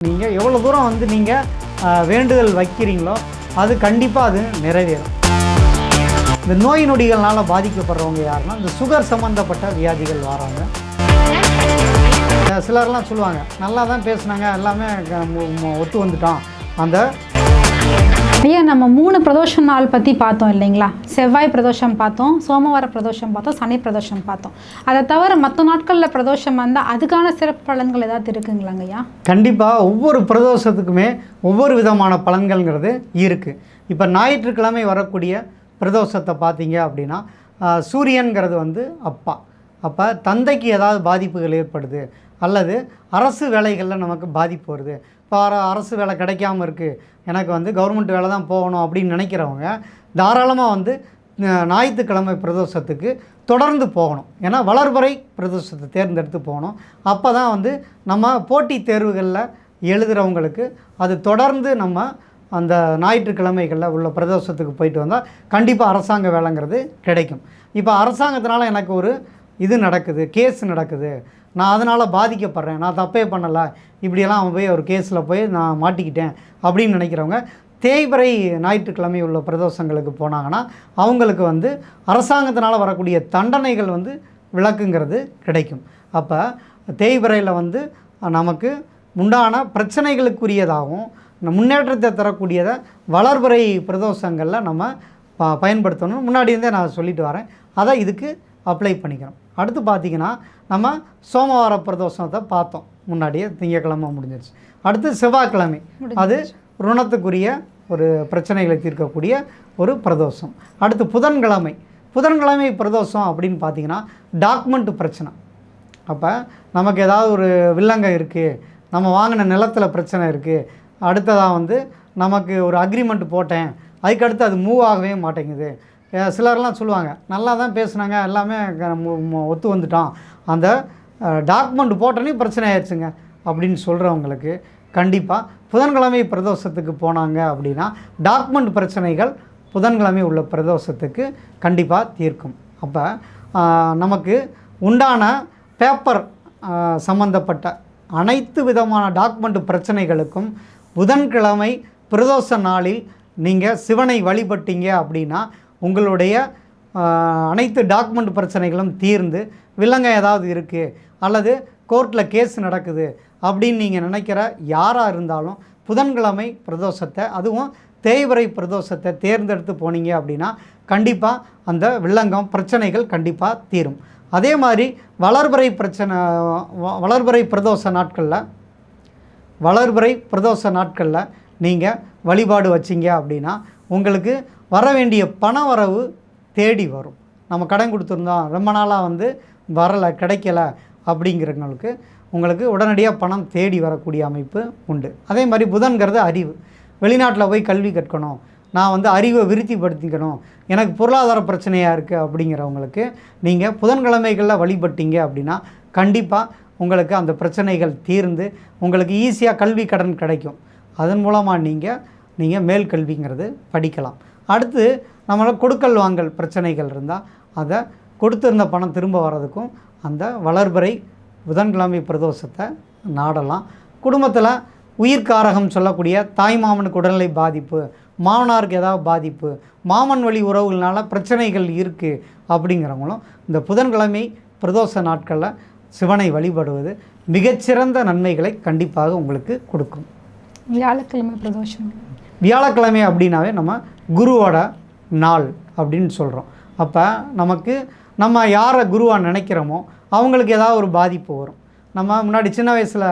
நீங்கள் எவ்வளோ தூரம் வந்து நீங்கள் வேண்டுதல் வைக்கிறீங்களோ அது கண்டிப்பாக அது நிறைவேறும். இந்த நோய் நொடிகள்னால பாதிக்கப்படுறவங்க யாருன்னா இந்த சுகர் சம்மந்தப்பட்ட வியாதிகள் வராங்க. சிலர்லாம் சொல்லுவாங்க நல்லா தான் பேசுனாங்க எல்லாமே ஒத்து வந்துட்டோம் அந்த ஐயா நம்ம மூணு பிரதோஷ நாள் பற்றி பார்த்தோம் இல்லைங்களா? செவ்வாய் பிரதோஷம் பார்த்தோம் சோமவார பிரதோஷம் பார்த்தோம் சனி பிரதோஷம் பார்த்தோம். அதை தவிர மற்ற நாட்களில் பிரதோஷம் வந்தால் அதுக்கான சிறப்பு பலன்கள் ஏதாவது இருக்குங்களாங்க ஐயா? கண்டிப்பாக ஒவ்வொரு பிரதோஷத்துக்குமே ஒவ்வொரு விதமான பலன்கள்ங்கிறது இருக்குது இப்போ ஞாயிற்றுக்கிழமை வரக்கூடிய பிரதோஷத்தை பார்த்தீங்க அப்படின்னா சூரியன்கிறது வந்து அப்பா. அப்போ தந்தைக்கு ஏதாவது பாதிப்புகள் ஏற்படுது. அல்லது அரசு வேலைகளில் நமக்கு பாதிப்பு வருது. இப்போ அரசு வேலை கிடைக்காம இருக்குது எனக்கு வந்து கவர்மெண்ட் வேலை தான் போகணும் அப்படின்னு நினைக்கிறவங்க தாராளமாக வந்து ஞாயிற்றுக்கிழமை பிரதோஷத்துக்கு தொடர்ந்து போகணும். ஏன்னா வளர்பறை பிரதோஷத்தை தேர்ந்தெடுத்து போகணும். அப்போ தான் வந்து நம்ம போட்டித் தேர்வுகளில் எழுதுகிறவங்களுக்கு அது தொடர்ந்து நம்ம அந்த ஞாயிற்றுக்கிழமைகளில் உள்ள பிரதோஷத்துக்கு போயிட்டு வந்தால் கண்டிப்பாக அரசாங்க வேலைங்கிறது கிடைக்கும். இப்போ அரசாங்கத்தினால எனக்கு ஒரு இது நடக்குது கேஸ் நடக்குது. நான் அதனால் பாதிக்கப்படுறேன். நான் தப்பே பண்ணலை. இப்படியெல்லாம் அவன் போய் ஒரு கேஸில் போய் நான் மாட்டிக்கிட்டேன் அப்படின்னு நினைக்கிறவங்க தேய்பிறை ஞாயிற்றுக்கிழமை உள்ள பிரதோஷங்களுக்கு போனாங்கன்னா அவங்களுக்கு வந்து அரசாங்கத்தினால் வரக்கூடிய தண்டனைகள் வந்து விளக்குங்கிறது கிடைக்கும். அப்போ தேய்பிறையில் வந்து நமக்கு உண்டான பிரச்சனைகளுக்குரியதாகவும் முன்னேற்றத்தை தரக்கூடியதை வளர்பிறை பிரதோஷங்களில் நம்ம ப பயன்படுத்தணும் முன்னாடி இருந்தே நான் சொல்லிட்டு வரேன். அதை இதுக்கு அப்ளை பண்ணிக்கிறோம். அடுத்து பார்த்திங்கன்னா நம்ம சோமவார பிரதோஷத்தை பார்த்தோம். முன்னாடியே திங்கக்கிழமை முடிஞ்சிருச்சு. அடுத்து செவ்வாய்க்கிழமை. அது ருணத்துக்குரிய ஒரு பிரச்சனைகளை தீர்க்கக்கூடிய ஒரு பிரதோஷம். அடுத்து புதன்கிழமை. புதன்கிழமை பிரதோஷம் அப்படின்னு பார்த்தீங்கன்னா டாக்குமெண்ட் பிரச்சனை. அப்போ நமக்கு ஏதாவது ஒரு வில்லங்க இருக்குது நம்ம வாங்கின நிலத்தில் பிரச்சனை இருக்குது அடுத்ததாக வந்து நமக்கு ஒரு அக்ரிமெண்ட் போட்டேன். அதுக்கடுத்து அது மூவ் ஆகவே மாட்டேங்குது. சிலர்லாம் சொல்லுவாங்க. நல்லா தான் பேசுனாங்க எல்லாமே க- ஒத்து வந்துட்டோம் அந்த டாக்குமெண்ட் போட்டோன்னே பிரச்சனை ஆயிடுச்சுங்க அப்படின்னு சொல்கிறவங்களுக்கு கண்டிப்பாக புதன்கிழமை பிரதோஷத்துக்கு போனாங்க அப்படின்னா டாக்குமெண்ட் பிரச்சனைகள் புதன்கிழமை உள்ள பிரதோஷத்துக்கு கண்டிப்பாக தீர்க்கும். அப்போ நமக்கு உண்டான பேப்பர் சம்மந்தப்பட்ட அனைத்து விதமான டாக்குமெண்ட் பிரச்சனைகளுக்கும் புதன்கிழமை பிரதோஷ நாளில் நீங்கள் சிவனை வழிபட்டீங்க அப்படின்னா உங்களுடைய அனைத்து டாக்குமெண்ட் பிரச்சனைகளும் தீர்ந்து வில்லங்க ஏதாவது இருக்குது அல்லது கோர்ட்டில் கேஸ் நடக்குது அப்படின்னு நீங்கள் நினைக்கிற யாராக இருந்தாலும் புதன்கிழமை பிரதோஷத்தை அதுவும் தேய்வரை பிரதோஷத்தை தேர்ந்தெடுத்து போனீங்க அப்படின்னா கண்டிப்பாக அந்த வில்லங்கம் பிரச்சனைகள் கண்டிப்பாக தீரும். அதே மாதிரி வளர்பறை பிரச்சனை வ- பிரதோஷ நாட்களில் வளர்பறை பிரதோஷ நாட்களில் நீங்கள் வழிபாடு வச்சீங்க அப்படின்னா உங்களுக்கு வர வேண்டிய பண வரவு தேடி வரும். நம்ம கடன் கொடுத்துருந்தோம் ரொம்ப நாளாக வந்து வரலை கிடைக்கல அப்படிங்கிறவங்களுக்கு உங்களுக்கு உடனடியாக பணம் தேடி வரக்கூடிய அமைப்பு உண்டு. அதே மாதிரி புதன்கிறது அறிவு. வெளிநாட்டில் போய் கல்வி கற்கணும். நான் வந்து அறிவை விருத்திப்படுத்திக்கணும். எனக்கு பொருளாதார பிரச்சனையாக இருக்குது அப்படிங்கிறவங்களுக்கு நீங்கள் புதன்கிழமைகளில் வழிபட்டீங்க அப்படின்னா கண்டிப்பாக உங்களுக்கு அந்த பிரச்சனைகள் தீர்ந்து உங்களுக்கு ஈஸியாக கல்வி கடன் கிடைக்கும். அதன் மூலமாக நீங்கள் நீங்கள் மேல் கல்விங்கிறது படிக்கலாம். அடுத்து நம்மள கொடுக்கல் வாங்கல் பிரச்சனைகள் இருந்தால் அதை கொடுத்திருந்த பணம் திரும்ப வர்றதுக்கும் அந்த வளர்பிறை புதன்கிழமை பிரதோஷத்தை நாடலாம். குடும்பத்தில் உயிர்காரகம் சொல்லக்கூடிய தாய்மாமனுக்கு உடல்நிலை பாதிப்பு மாமனாருக்கு ஏதாவது பாதிப்பு மாமன் வழி உறவுகள்னால பிரச்சனைகள் இருக்குது அப்படிங்கிறவங்களும் இந்த புதன்கிழமை பிரதோஷ நாட்களில் சிவனை வழிபடுவது மிகச்சிறந்த நன்மைகளை கண்டிப்பாக உங்களுக்கு கொடுக்கும். வியாழக்கிழமை பிரதோஷம். வியாழக்கிழமை அப்படின்னாவே நம்ம குருவோட நாள் அப்படின்னு சொல்கிறோம் அப்போ நமக்கு நம்ம யாரை குருவாக நினைக்கிறோமோ அவங்களுக்கு ஏதாவது ஒரு பாதிப்பு வரும். நம்ம முன்னாடி சின்ன வயசில்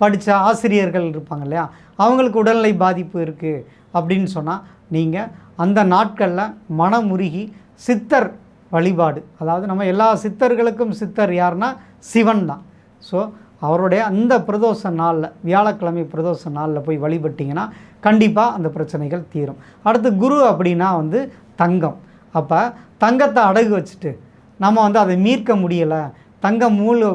படித்த ஆசிரியர்கள் இருப்பாங்க இல்லையா? அவங்களுக்கு உடல்நிலை பாதிப்பு இருக்குது அப்படின்னு சொன்னால் நீங்கள் அந்த நாட்களில் மனமுருகி சித்தர் வழிபாடு. அதாவது நம்ம எல்லா சித்தர்களுக்கும் சித்தர் யாருன்னா சிவன் தான். ஸோ அவருடைய அந்த பிரதோஷ நாளில் வியாழக்கிழமை பிரதோஷ நாளில் போய் வழிபட்டிங்கன்னா கண்டிப்பாக அந்த பிரச்சனைகள் தீரும். அடுத்து குரு அப்படின்னா வந்து தங்கம். அப்போ தங்கத்தை அடகு வச்சுட்டு நம்ம வந்து அதை மீட்க முடியலை தங்கம் மூழ்க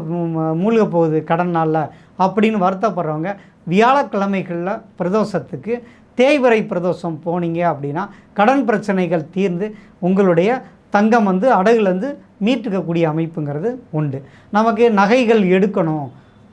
மூழ்க போகுது கடன் நாளில் அப்படின்னு வருத்தப்படுறவங்க வியாழக்கிழமைகளில் பிரதோஷத்துக்கு தேய்வரை பிரதோஷம் போனீங்க அப்படின்னா கடன் பிரச்சனைகள் தீர்ந்து உங்களுடைய தங்கம் வந்து அடகுலேருந்து மீட்டுக்கக்கூடிய அமைப்புங்கிறது உண்டு. நமக்கு நகைகள் எடுக்கணும்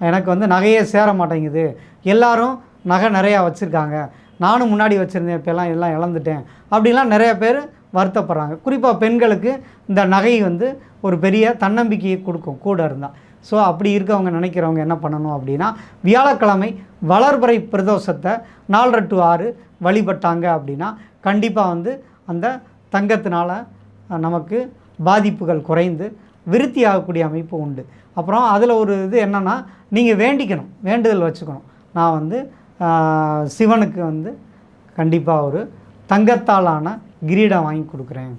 எனக்கு வந்து நகையே சேர மாட்டேங்குது. எல்லாரும் நகை நிறையா வச்சுருக்காங்க. நானும் முன்னாடி வச்சுருந்தேன் இப்போல்லாம் எல்லாம் இழந்துட்டேன். அப்படிலாம் நிறைய பேர் வருத்தப்படுறாங்க. குறிப்பாக பெண்களுக்கு இந்த நகை வந்து ஒரு பெரிய தன்னம்பிக்கையை கொடுக்கும் கூட இருந்தால் ஸோ அப்படி இருக்கவங்க நினைக்கிறவங்க என்ன பண்ணணும் அப்படின்னா வியாழக்கிழமை வளர்பறை பிரதோஷத்தை நாலரை டு ஆறு வழிபட்டாங்க அப்படின்னா கண்டிப்பாக வந்து அந்த தங்கத்தினால நமக்கு பாதிப்புகள் குறைந்து விருத்தி ஆகக்கூடிய அமைப்பு உண்டு. அப்புறம் அதில் ஒரு இது என்னென்னா நீங்கள் வேண்டிக்கணும் வேண்டுதல் வச்சுக்கணும். நான் வந்து சிவனுக்கு வந்து கண்டிப்பாக ஒரு தங்கத்தாலான கிரீடம் வாங்கி கொடுக்குறேன்.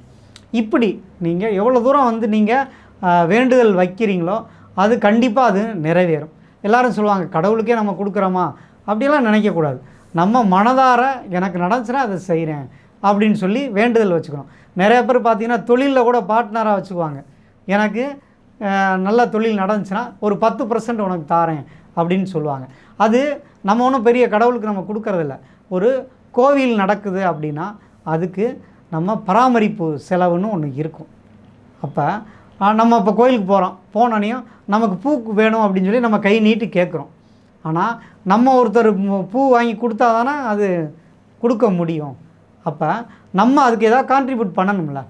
இப்படி நீங்கள் எவ்வளோ தூரம் வந்து நீங்கள் வேண்டுதல் வைக்கிறீங்களோ அது கண்டிப்பாக அது நிறைவேறும். எல்லாரும் சொல்லுவாங்க கடவுளுக்கே நம்ம கொடுக்குறோமா? அப்படியெல்லாம் நினைக்கக்கூடாது. நம்ம மனதார எனக்கு நடந்துச்சுன்னா அதை செய்கிறேன் அப்படின்னு சொல்லி வேண்டுதல் வச்சுக்கணும். நிறைய பேர் பார்த்தீங்கன்னா தொழிலில் கூட பார்ட்னராக வச்சுக்குவாங்க. எனக்கு நல்ல தொழில் நடந்துச்சுன்னா ஒரு பத்து பர்சன்ட் உனக்கு தாரேன் அப்படின்னு சொல்லுவாங்க. அது நம்ம ஒன்றும் பெரிய கடவுளுக்கு நம்ம கொடுக்கறதில்ல. ஒரு கோவில் நடக்குது அப்படின்னா அதுக்கு நம்ம பராமரிப்பு செலவுன்னு ஒன்று இருக்கும். அப்போ நம்ம இப்போ கோயிலுக்கு போகிறோம் போனோனையும் நமக்கு பூ வேணும் அப்படின்னு சொல்லி நம்ம கை நீட்டி கேட்குறோம். ஆனால் நம்ம ஒருத்தர் பூ வாங்கி கொடுத்தா தானே அது கொடுக்க முடியும். அப்போ நம்ம அதுக்கு ஏதாவது கான்ட்ரிபியூட் பண்ணணும்ல.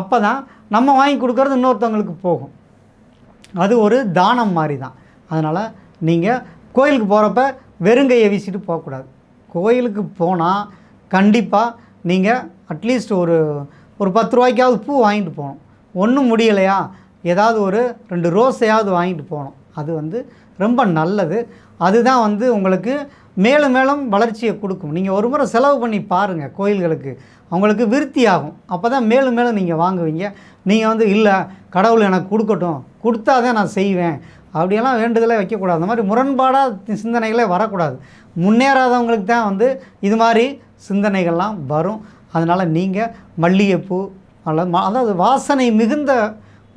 அப்போ தான் நம்ம வாங்கி கொடுக்கறது இன்னொருத்தவங்களுக்கு போகும். அது ஒரு தானம் மாதிரி தான் அதனால் நீங்கள் கோயிலுக்கு போகிறப்ப வெறுங்கையை வீசிட்டு போகக்கூடாது. கோயிலுக்கு போனால் கண்டிப்பாக நீங்கள் அட்லீஸ்ட் ஒரு ஒரு பத்து ரூபாய்க்காவது பூ வாங்கிட்டு போகணும். ஒன்றும் முடியலையா? ஏதாவது ஒரு ரெண்டு ரோஸையாவது வாங்கிட்டு போகணும். அது வந்து ரொம்ப நல்லது. அதுதான் வந்து உங்களுக்கு மேலும் மேலும் வளர்ச்சியை கொடுக்கும். நீங்கள் ஒரு முறை செலவு பண்ணி பாருங்கள் கோயில்களுக்கு. அவங்களுக்கு விருத்தி ஆகும் அப்போ தான் மேலும் மேலும் நீங்கள் வாங்குவீங்க. நீங்கள் வந்து இல்லை கடவுள் எனக்கு கொடுக்கட்டும். கொடுத்தா தான் நான் செய்வேன். அப்படியெல்லாம் வேண்டுதலே வைக்கக்கூடாது. அந்த மாதிரி முரண்பாடாக சிந்தனைகளே வரக்கூடாது. முன்னேறாதவங்களுக்கு தான் வந்து இது மாதிரி சிந்தனைகள்லாம் வரும். அதனால் நீங்கள் மல்லிகைப்பூ அல்லது அதாவது வாசனை மிகுந்த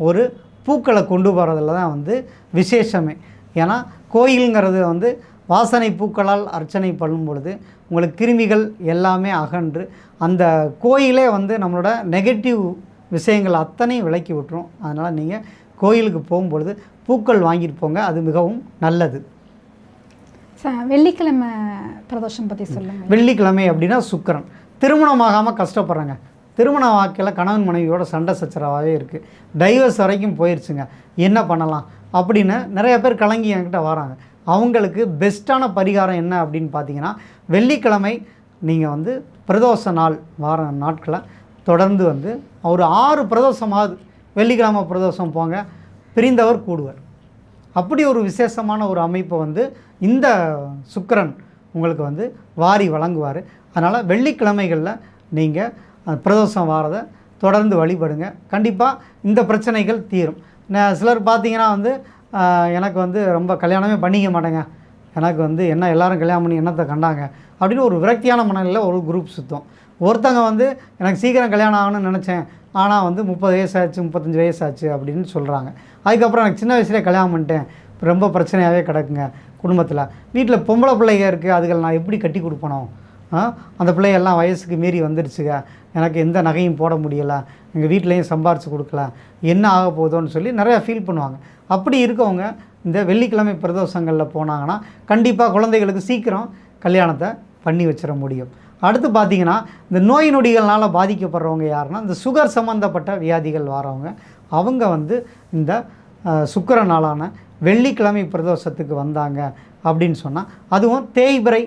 ஒரு பூக்களை கொண்டு போகிறதுல தான் வந்து விசேஷமே. ஏன்னா கோயிலுங்கிறது வந்து வாசனை பூக்களால் அர்ச்சனை பண்ணும் பொழுது உங்களுக்கு கிருமிகள் எல்லாமே அகன்று அந்த கோயிலே வந்து நம்மளோட நெகட்டிவ் விஷயங்கள் அத்தனையும் விலக்கி விட்டுரும். அதனால் நீங்கள் கோயிலுக்கு போகும்பொழுது பூக்கள் வாங்கிட்டு போங்க. அது மிகவும் நல்லது. ச- வெள்ளிக்கிழமை பிரதோஷம் பற்றி சொல்லுங்கள் வெள்ளிக்கிழமை அப்படின்னா சுக்கிரன். திருமணமாகாமல் கஷ்டப்படுறாங்க. திருமண வாழ்க்கையில் கணவன் மனைவியோட சண்டை சச்சரவாகவே இருக்குது டைவர்ஸ் வரைக்கும் போயிடுச்சுங்க என்ன பண்ணலாம்? அப்படின்னு நிறைய பேர் கலங்கி என்கிட்ட வராங்க. அவங்களுக்கு பெஸ்ட்டான பரிகாரம் என்ன அப்படின்னு பார்த்தீங்கன்னா வெள்ளிக்கிழமை நீங்கள் வந்து பிரதோஷ நாள் வார நாட்களை தொடர்ந்து வந்து ஒரு ஆறு பிரதோஷமாவது வெள்ளிக்கிழமை பிரதோஷம் போங்க பிரிந்தவர் கூடுவர். அப்படி ஒரு விசேஷமான ஒரு அமைப்பை வந்து இந்த சுக்கரன் உங்களுக்கு வந்து வாரி வழங்குவார். அதனால் வெள்ளிக்கிழமைகளில் நீங்கள் பிரதோஷம் வாரதை தொடர்ந்து வழிபடுங்க. கண்டிப்பாக இந்த பிரச்சனைகள் தீரும். ந- சிலர் பார்த்தீங்கன்னா வந்து எனக்கு வந்து ரொம்ப கல்யாணமே பண்ணிக்க மாட்டேங்க. எனக்கு வந்து என்ன எல்லாரும் கல்யாணம் பண்ணி என்னத்தை கண்டாங்க? அப்படின்னு ஒரு விரக்தியான மனநிலையில் ஒரு குரூப் சுத்தம். ஒருத்தங்க வந்து எனக்கு சீக்கிரம் கல்யாணம் ஆகணும்னு நினச்சேன். ஆனால் வந்து முப்பது வயசாச்சு முப்பத்தஞ்சு வயசு ஆச்சு அப்படின்னு சொல்கிறாங்க அதுக்கப்புறம் எனக்கு சின்ன வயசுலேயே கல்யாணம் பண்ணிட்டேன். ரொம்ப பிரச்சனையாகவே கிடக்குங்க குடும்பத்தில். வீட்டில் பொம்பளை பிள்ளைங்க இருக்குது அதுகள் நான் எப்படி கட்டி கொடுப்பனோ? அந்த பிள்ளைகள்லாம் வயசுக்கு மீறி வந்துடுச்சுங்க எனக்கு எந்த நகையும் போட முடியலை. எங்கள் வீட்லேயும் சம்பாரித்து கொடுக்கல. என்ன ஆக போதோன்னு சொல்லி நிறையா ஃபீல் பண்ணுவாங்க. அப்படி இருக்கவங்க இந்த வெள்ளிக்கிழமை பிரதோஷங்களில் போனாங்கன்னா கண்டிப்பாக குழந்தைகளுக்கு சீக்கிரம் கல்யாணத்தை பண்ணி வச்சிட முடியும். அடுத்து பார்த்தீங்கன்னா இந்த நோய் நொடிகள்னால் பாதிக்கப்படுறவங்க யாருன்னா இந்த சுகர் சம்மந்தப்பட்ட வியாதிகள் வரவங்க. அவங்க வந்து இந்த சுக்கர சுக்கிர நாளான வெள்ளிக்கிழமை பிரதோஷத்துக்கு வந்தாங்க அப்படின்னு சொன்னால் அதுவும் தேய்பிரை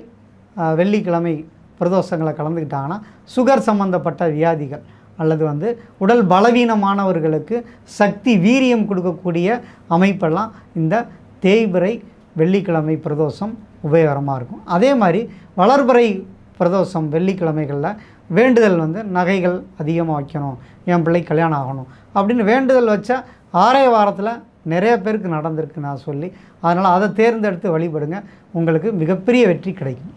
வெள்ளிக்கிழமை பிரதோஷங்களை கலந்துக்கிட்டாங்கன்னா சுகர் சம்மந்தப்பட்ட வியாதிகள் அல்லது வந்து உடல் பலவீனமானவர்களுக்கு சக்தி வீரியம் கொடுக்கக்கூடிய அமைப்பெல்லாம் இந்த தேய்பிறை வெள்ளிக்கிழமை பிரதோஷம் உபயோகரமாக இருக்கும். அதே மாதிரி வளர்பிறை பிரதோஷம் வெள்ளிக்கிழமைகளில் வேண்டுதல் வந்து நகைகள் அதிகமாக வைக்கணும் என் பிள்ளை கல்யாணம் ஆகணும் அப்படின்னு வேண்டுதல் வச்சா ஆறே வாரத்தில் நிறைய பேருக்கு நடந்திருக்கு நான் சொல்லி அதனால் அதை தேர்ந்தெடுத்து வழிபடுங்க. உங்களுக்கு மிகப்பெரிய வெற்றி கிடைக்கும்.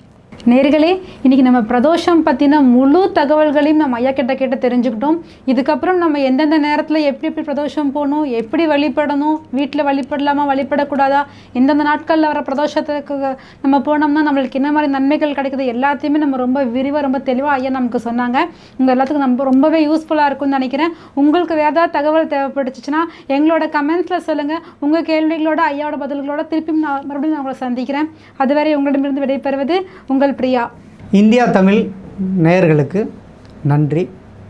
நேர்களே இன்றைக்கி நம்ம பிரதோஷம் பற்றின முழு தகவல்களையும் நம்ம ஐயா கிட்ட கேட்ட தெரிஞ்சுக்கிட்டோம். இதுக்கப்புறம் நம்ம எந்தெந்த நேரத்தில் எப்படி எப்படி பிரதோஷம் போகணும் எப்படி வழிபடணும் வீட்டில் வழிபடலாமா வழிபடக்கூடாதா எந்தெந்த நாட்களில் வர பிரதோஷத்துக்கு நம்ம போனோம்னா நம்மளுக்கு என்ன மாதிரி நன்மைகள் கிடைக்குது எல்லாத்தையுமே நம்ம ரொம்ப விரிவாக ரொம்ப தெளிவாக ஐயா நமக்கு சொன்னாங்க. உங்கள் எல்லாத்துக்கும் நம்ம ரொம்பவே யூஸ்ஃபுல்லாக இருக்கும்னு நினைக்கிறேன். உங்களுக்கு வேறு ஏதாவது தகவல் தேவைப்பட்டுச்சுன்னா எங்களோட கமெண்ட்ஸில் சொல்லுங்கள் உங்கள் கேள்விகளோட ஐயாவோட பதில்களோட திருப்பியும் நான் மறுபடியும் நான் உங்களை சந்திக்கிறேன். அதுவரை உங்களிடமிருந்து விடைபெறுவது உங்கள் பிரியா. இந்தியா தமிழ் நேயர்களுக்கு நன்றி.